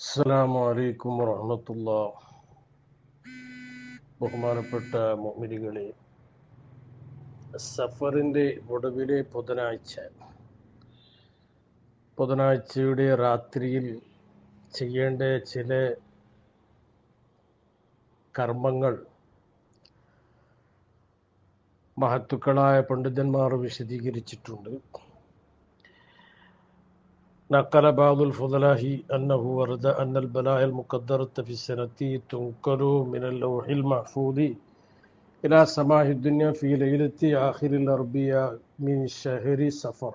അസ്സലാമു അലൈക്കും വറഹമത്തുള്ള ബഹുമാനപ്പെട്ട മോമിനികളെ സഫറിന്റെ ഒടുവിലെ ബുധനാഴ്ച. ബുധനാഴ്ചയുടെ രാത്രിയിൽ ചെയ്യേണ്ട ചില കർമ്മങ്ങൾ മഹത്തുക്കളായ പണ്ഡിതന്മാർ വിശദീകരിച്ചിട്ടുണ്ട്. نقل بعض الفضلاء أنه ورد أن البلاء المقدرة في السنة تنقل من اللوح المحفوظ إلى سماء الدنيا في ليلة آخر الأربعاء من شهر സഫർ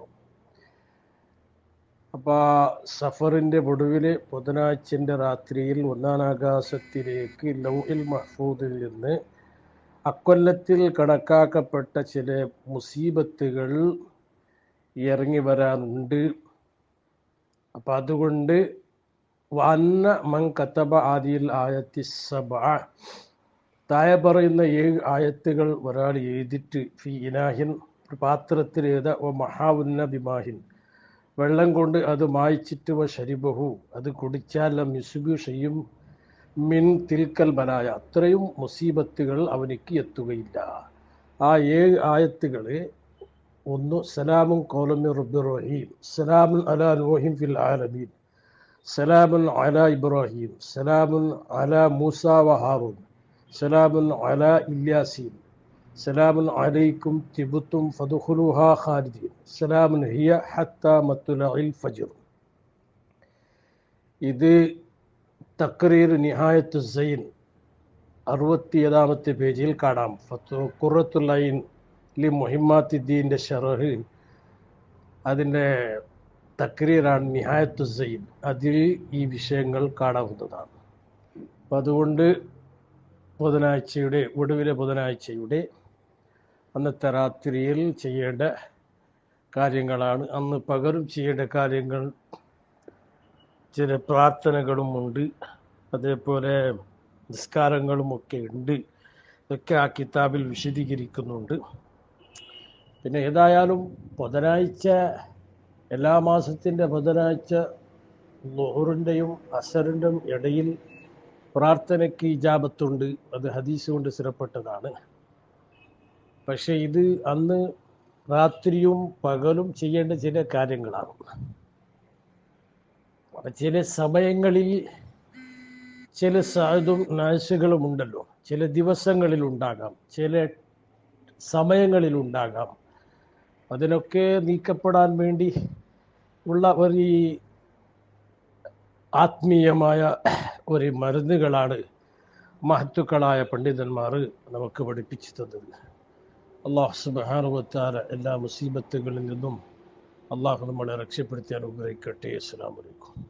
അപ്പോൾ സഫറിൻ്റെ ഒടുവിലെ ബുധനാഴ്ചൻ്റെ രാത്രിയിൽ ഒന്നാം ആകാശത്തിലേക്ക് ലൗഹിൽ മഹ്ഫൂദിൽ നിന്ന് അക്കൊല്ലത്തിൽ കണക്കാക്കപ്പെട്ട ചില മുസീബത്തുകൾ ഇറങ്ങി വരാനുണ്ട് അപ്പം അതുകൊണ്ട് വന്ന മൻ കത്തബ ആദിയിൽ ആയത്തി സബ താഴെ പറയുന്ന ഏഴ് ആയത്തുകൾ ഒരാൾ എഴുതിട്ട് ഫി ഇനാഹിൻ ഒരു പാത്രത്തിൽ എഴുത ഓ മഹാവുന്ന ബിമാഹിൻ. വെള്ളം കൊണ്ട് അത് മായ്ച്ചിട്ട് വ ശരിബഹു അത് കുടിച്ചാൽ മിസുബു ചെയ്യും മിൻ തിൽക്കൽ ബലായ അത്രയും മുസീബത്തുകൾ അവനിക്ക് എത്തുകയില്ല. ആ ഏഴ് ആയത്തുകൾ ഒന്ന് സലാമുൻ കോലമി റബ്ബി റഹീം സലാമുൻ അലാ നോഹിം ഫിൽ ആലമീൻ സലാമുൻ അലാ ഇബ്രാഹിം സലാമുൻ അലാ മൂസ വ ഹാറൂൻ സലാമുൻ അലാ ഇല്യാസീൻ സലാമുൻ അലൈക്കും തിബുത്തും ഫതുഖുലുഹ ഖാലിദീൻ സലാമുൻ ഹിയ ഹത്ത മത്തുലഇൽ ഫജ്ർ ഇത് തക്രീർ നിഹായത്തു സൈൻ അറുപത്തി ഏഴാമത്തെ പേജിൽ കാണാം ഫത്തു ഖുറത്തുല്ലൈൻ ലി മുഹിമാത്തിദ്ദീന്റെ ഷെറഹ് അതിന്റെ തക്രീറാണ് നിഹായത്തു സയ്യിദ്. അതിൽ ഈ വിഷയങ്ങൾ കാണാവുന്നതാണ്. അപ്പം അതുകൊണ്ട് ബുധനാഴ്ചയുടെ ഒടുവിലെ ബുധനാഴ്ചയുടെ അന്നത്തെ രാത്രിയിൽ ചെയ്യേണ്ട കാര്യങ്ങളാണ്. അന്ന് പകരം ചെയ്യേണ്ട കാര്യങ്ങൾ ചില പ്രാർത്ഥനകളും ഉണ്ട്. അതേപോലെ നിസ്കാരങ്ങളും ഒക്കെ ഉണ്ട്. ഇതൊക്കെ ആ കിതാബിൽ വിശദീകരിക്കുന്നുണ്ട്. പിന്നെ ഏതായാലും ബുധനാഴ്ച എല്ലാ മാസത്തിന്റെ ബുധനാഴ്ച ലോഹറിന്റെയും അസറിന്റെയും ഇടയിൽ പ്രാർത്ഥനയ്ക്ക് ഇജാബത്തുണ്ട്. അത് ഹദീസ് കൊണ്ട് സ്ഥിരപ്പെട്ടതാണ്. പക്ഷേ ഇത് അന്ന് രാത്രിയും പകലും ചെയ്യേണ്ട ചില കാര്യങ്ങളാണ്. ചില സമയങ്ങളിൽ ചില സാധും നാശകളും ഉണ്ടല്ലോ ചില ദിവസങ്ങളിൽ ഉണ്ടാകാം ചില സമയങ്ങളിൽ ഉണ്ടാകാം അതിനൊക്കെ നീക്കപ്പെടാൻ വേണ്ടി ഉള്ള ഒരു ആത്മീയമായ ഒരു മരുന്നുകളാണ് മഹത്തുക്കളായ പണ്ഡിതന്മാർ നമുക്ക് പഠിപ്പിച്ചു തന്നത്. അള്ളാഹു സുബാനുവത്താല എല്ലാ മുസീബത്തുകളിൽ നിന്നും അള്ളാഹു നമ്മളെ രക്ഷപ്പെടുത്തി അനുഗ്രഹിക്കട്ടെ. അസ്സാം വലൈക്കും